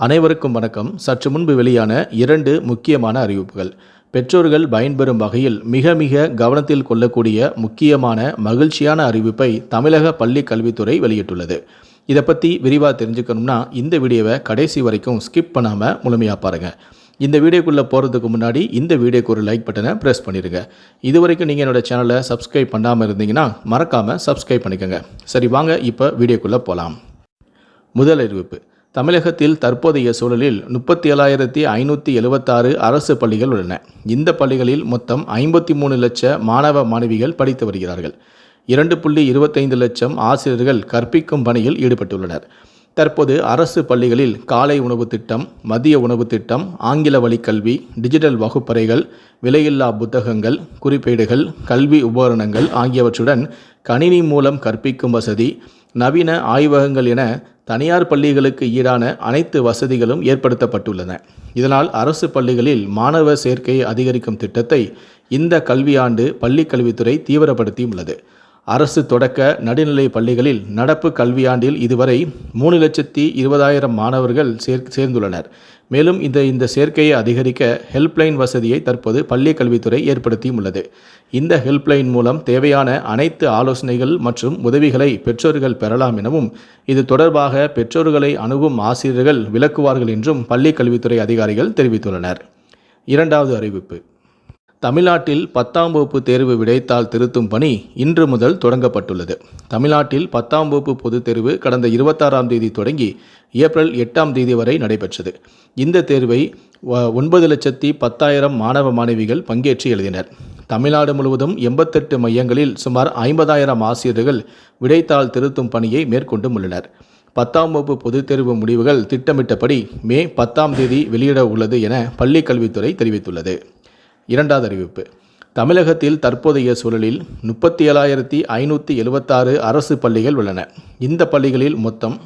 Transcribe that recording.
அனைவருக்கும் வணக்கம். சற்று முன்பு வெளியான இரண்டு முக்கியமான அறிவிப்புகள். பெற்றோர்கள் பயன்பெறும் வகையில் மிக மிக கவனத்தில் கொள்ளக்கூடிய முக்கியமான மகிழ்ச்சியான அறிவிப்பை தமிழக பள்ளி கல்வித்துறை வெளியிட்டுள்ளது. இதை பற்றி விரிவாக தெரிஞ்சுக்கணும்னா இந்த வீடியோவை கடைசி வரைக்கும் ஸ்கிப் பண்ணாமல் முழுமையாக பாருங்கள் இந்த வீடியோக்குள்ளே போகிறதுக்கு முன்னாடி இந்த வீடியோக்கு ஒரு லைக் பட்டனை ப்ரெஸ் பண்ணிடுங்க. இது வரைக்கும் நீங்கள் என்னோட சேனலை சப்ஸ்கிரைப் பண்ணாமல் இருந்தீங்கன்னா மறக்காமல் சப்ஸ்கிரைப் பண்ணிக்கோங்க. சரி வாங்க இப்போ வீடியோக்குள்ளே போகலாம் முதல் அறிவிப்பு. தமிழகத்தில் தற்போதைய சூழலில் முப்பத்தி ஏழாயிரத்தி ஐநூற்றி எழுபத்தாறு அரசு பள்ளிகள் உள்ளன. இந்த பள்ளிகளில் மொத்தம் ஐம்பத்தி மூணு லட்ச மாணவ மாணவிகள் படித்து வருகிறார்கள். இரண்டு புள்ளி இருபத்தைந்து லட்சம் ஆசிரியர்கள் கற்பிக்கும் பணியில் ஈடுபட்டுள்ளனர். தற்போது அரசு பள்ளிகளில் காலை உணவு திட்டம் மதிய உணவு திட்டம் ஆங்கில வழிக் கல்வி டிஜிட்டல் வகுப்பறைகள் விலையில்லா புத்தகங்கள் குறிப்பேடுகள் கல்வி உபகரணங்கள் ஆகியவற்றுடன் கணினி மூலம் கற்பிக்கும் வசதி நவீன ஆய்வகங்கள் என தனியார் பள்ளிகளுக்கு ஈடான அனைத்து வசதிகளும் ஏற்படுத்தப்பட்டுள்ளன. இதனால் அரசு பள்ளிகளில் மாணவ சேர்க்கையை அதிகரிக்கும் திட்டத்தை இந்த கல்வியாண்டு பள்ளிக் கல்வித்துறை தீவிரப்படுத்தியுள்ளது. அரசு தொடக்க நடுநிலை பள்ளிகளில் நடப்பு கல்வியாண்டில் இதுவரை மூணு லட்சத்தி இருபதாயிரம் மாணவர்கள் சேர் சேர்ந்துள்ளனர். மேலும் இந்த இந்த சேர்க்கையை அதிகரிக்க ஹெல்ப்லைன் வசதியை தற்போது பள்ளி கல்வித்துறை ஏற்படுத்தியும் உள்ளது. இந்த ஹெல்ப்லைன் மூலம் தேவையான அனைத்து ஆலோசனைகள் மற்றும் உதவிகளை பெற்றோர்கள் பெறலாம் எனவும் இது தொடர்பாக பெற்றோர்களை அணுகும் ஆசிரியர்கள் விளக்குவார்கள் என்றும் பள்ளி கல்வித்துறை அதிகாரிகள் தெரிவித்துள்ளனர். இரண்டாவது அறிவிப்பு. தமிழ்நாட்டில் பத்தாம் வகுப்பு தேர்வு விடைத்தாள் திருத்தும் பணி இன்று முதல் தொடங்கப்பட்டுள்ளது. தமிழ்நாட்டில் பத்தாம் வகுப்பு பொதுத் தேர்வு கடந்த இருபத்தாறாம் தேதி தொடங்கி ஏப்ரல் எட்டாம் தேதி வரை நடைபெற்றது. இந்த தேர்வை ஒன்பது லட்சத்தி பத்தாயிரம் மாணவ மாணவிகள் பங்கேற்று எழுதினர். தமிழ்நாடு முழுவதும் எண்பத்தெட்டு மையங்களில் சுமார் ஐம்பதாயிரம் ஆசிரியர்கள் விடைத்தாள் திருத்தும் பணியை மேற்கொண்டும் உள்ளனர் பத்தாம் வகுப்பு பொதுத் தேர்வு முடிவுகள் திட்டமிட்டபடி மே பத்தாம் தேதி வெளியிட உள்ளது என பள்ளிக்கல்வித்துறை தெரிவித்துள்ளது. இரண்டாவது அறிவிப்பு. தமிழகத்தில் தற்போதைய சூழலில் முப்பத்தி ஏழாயிரத்தி ஐநூற்றி எழுபத்தாறு அரசு பள்ளிகள் உள்ளன. இந்த பள்ளிகளில் மொத்தம்